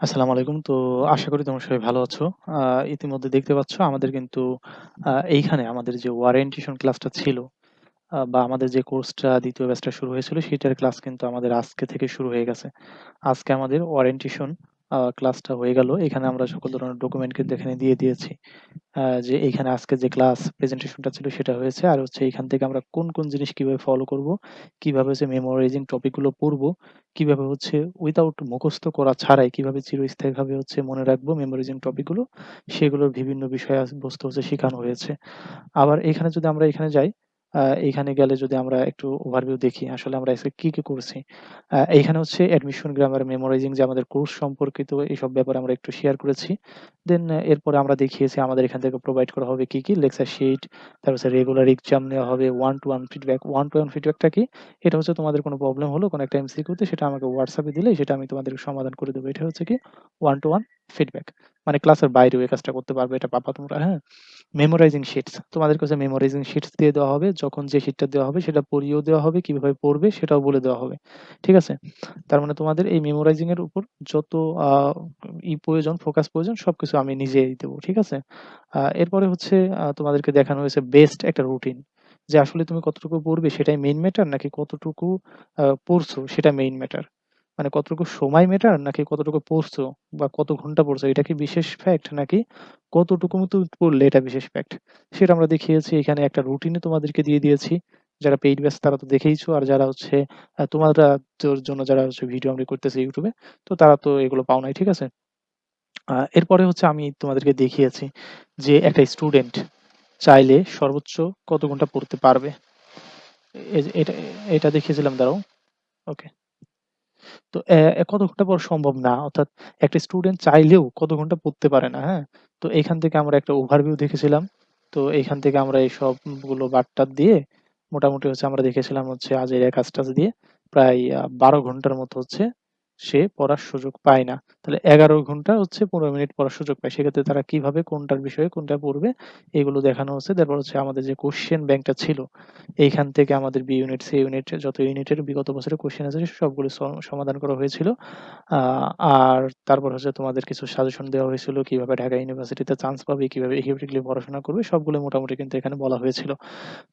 আসসালামু আলাইকুম। তো আশা করি তোমরা সবাই ভালো আছো। ইতিমধ্যে দেখতে পাচ্ছ আমাদের কিন্তু এইখানে আমাদের যে ওয়ারেন্টেশন ক্লাসটা ছিল বা আমাদের যে কোর্সটা ২য় ব্যাচটা শুরু হয়েছিল, সেটার ক্লাস কিন্তু আমাদের আজকে থেকে শুরু হয়ে গেছে। আজকে আমাদের ওরিয়েন্টেশন আ ক্লাসটা হয়ে গেল। এখানে আমরা সকল ধরনের ডকুমেন্ট কিন্তু এখানে দিয়ে দিয়েছি। যে এখানে আজকে যে ক্লাস প্রেজেন্টেশনটা ছিল সেটা হয়েছে। আর হচ্ছে এখান থেকে আমরা কোন, কোন জিনিস কীভাবে ফলো করব, কীভাবে হচ্ছে মেমোরাইজিং টপিকগুলো পড়ব, কীভাবে হচ্ছে উইথআউট মুখস্থ করা ছাড়াই কীভাবে চিরস্থায়ীভাবে হচ্ছে মনে রাখব মেমোরাইজিং টপিকগুলো, সেগুলোর বিভিন্ন বিষয় বস্তু হচ্ছে শিখানো হয়েছে। আবার এখানে যদি আমরা এখানে যাই, আ এখানে গেলে যদি আমরা একটু ওভারভিউ দেখি আসলে আমরা আজকে কি, কি করছি। এইখানে হচ্ছে অ্যাডমিশন, গ্রামার, মেমোরাইজিং যে আমাদের কোর্স সম্পর্কিত এসব ব্যাপারে আমরা একটু শেয়ার করেছি। দেন এরপরে আমরা দেখিয়েছি আমাদের এখান থেকে প্রোভাইড করা হবে কি, কি লেকচার শিট, তারপর রেগুলার এক্সাম নেওয়া হবে, one two one feedback. One two one ফিডব্যাকটা কি? এটা হচ্ছে তোমাদের কোনো প্রবলেম হলো কোনো একটা এমসিকিউতে সেটা আমাকে WhatsApp দিলে সেটা আমি তোমাদেরকে সমাধান করে দেব। এটা হচ্ছে কি ওয়ান টু ওয়ান ফিডব্যাক। মানে ক্লাসের বাইরেও এই কাজটা করতে পারবে। এটা পাবা তোমরা, হ্যাঁ? মেমোরাইজিং শিটস তোমাদেরকে হচ্ছে মেমোরাইজিং শিটস দিয়ে দেওয়া হবে। যখন যে শিটটা দেওয়া হবে সেটা পড়িয়েও দেওয়া হবে, কীভাবে পড়বে সেটাও বলে দেওয়া হবে। ঠিক আছে? তার মানে তোমাদের এই মেমোরাইজিং এর উপর যত ই প্রয়োজন, ফোকাস প্রয়োজন সবকিছু আমি নিজেই দেব। ঠিক আছে? এরপরে হচ্ছে তোমাদেরকে দেখানো হয়েছে বেস্ট একটা রুটিন। যে আসলে তুমি কতটুকু পড়বে সেটাই মেইন ম্যাটার নাকি কতটুকু পড়ছো সেটা মেইন ম্যাটার। মানে কতটুকু সময় মেটার নাকি কতটুকু পড়ছো বা কত ঘণ্টা পড়ছো, এটা কি বিশেষ ফ্যাক্ট নাকি কতটুকু পড়লে এটা বিশেষ ফ্যাক্ট। সেটা আমরা দেখিয়েছি, এখানে একটা রুটিনে তোমাদেরকে দিয়ে দিয়েছি। যারা পেইড ব্যাচ তারা তো দেখেইছো, আর যারা হচ্ছে আ তোমরা জন্য যারা হচ্ছে ভিডিও আমরা করতেছি ইউটিউবে তো তারা তো এগুলো পাও নাই। ঠিক আছে? এরপরে হচ্ছে আমি তোমাদেরকে দেখিয়েছি যে একটা স্টুডেন্ট চাইলে সর্বোচ্চ কত ঘণ্টা পড়তে পারবে। এটা এটা দেখিয়েছিলাম, দাঁড়াও। ওকে। তো কত ঘণ্টা পড়া সম্ভব না। অর্থাৎ একটা স্টুডেন্ট চাইলেও কত ঘণ্টা পড়তে পারে না, হ্যাঁ? তো এখান থেকে আমরা একটা ওভারভিউ দেখেছিলাম। তো এখান থেকে আমরা এই সবগুলো বাদ-টাদ দিয়ে মোটামুটি হচ্ছে আমরা দেখেছিলাম হচ্ছে আজেইরা কাজ-টাজ দিয়ে প্রায় আ ১২ ঘণ্টার মতো হচ্ছে সে পড়ার সুযোগ পায় না। তাহলে ১১ ঘণ্টা হচ্ছে ১৫ মিনিট পড়ার সুযোগ পায়। সেক্ষেত্রে তারা কীভাবে কোনটার বিষয়ে কোনটা পড়বে এগুলো দেখানো হচ্ছে। তারপর হচ্ছে আমাদের যে কোয়েশ্চেন ব্যাংকটা ছিল, এইখান থেকে আমাদের বি ইউনিট, সি ইউনিট যত ইউনিটের বিগত বছরের কোয়েশ্চেন আছে সবগুলো সমাধান করা হয়েছিল। আর তারপর হচ্ছে তোমাদের কিছু সাজেশন দেওয়া হয়েছিল কীভাবে ঢাকা ইউনিভার্সিটিতে চান্স পাবে, কীভাবে এফেক্টিভলি পড়াশোনা করবে সবগুলো মোটামুটি কিন্তু এখানে বলা হয়েছিল।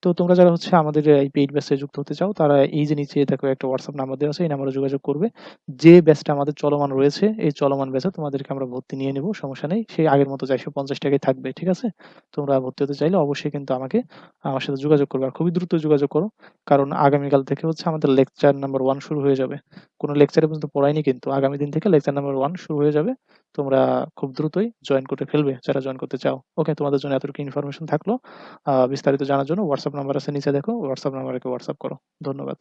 তো তোমরা যারা হচ্ছে আমাদের এই পেইড ব্যাচে যুক্ত হতে চাও তারা এই যে নিচে দেখো একটা হোয়াটসঅ্যাপ নাম্বার দেওয়া আছে এই নাম্বারে যোগাযোগ করবে। যে ব্যাচটা আমাদের চলমান রয়েছে, এই চলমান ব্যাচে তোমাদেরকে আমরা ভর্তি নিয়ে নিব। সমস্যা নেই। সেই আগের মতো ৳৪৫০ টাকাই থাকবে। ঠিক আছে? তোমরা ভর্তি হতে চাইলে অবশ্যই কিন্তু আমাকে, আমার সাথে যোগাযোগ করবে। আর খুবই দ্রুত যোগাযোগ করো। কারণ আগামীকাল থেকে হচ্ছে আমাদের লেকচার নাম্বার 1 শুরু হয়ে যাবে। কোন লেকচার পর্যন্ত পড়াইনি কিন্তু। আগামী দিন থেকে লেকচার নাম্বার ওয়ান শুরু হয়ে যাবে। তোমরা খুব দ্রুতই জয়েন করে ফেলবে যারা জয়েন করতে চাও। ওকে, তোমাদের জন্য এতটুকু ইনফরমেশন থাকল। বিস্তারিত জানার জন্য হোয়াটসঅ্যাপ নাম্বার আছে, নিচে দেখো। WhatsApp নাম্বারে হোয়াটসঅ্যাপ করো। ধন্যবাদ।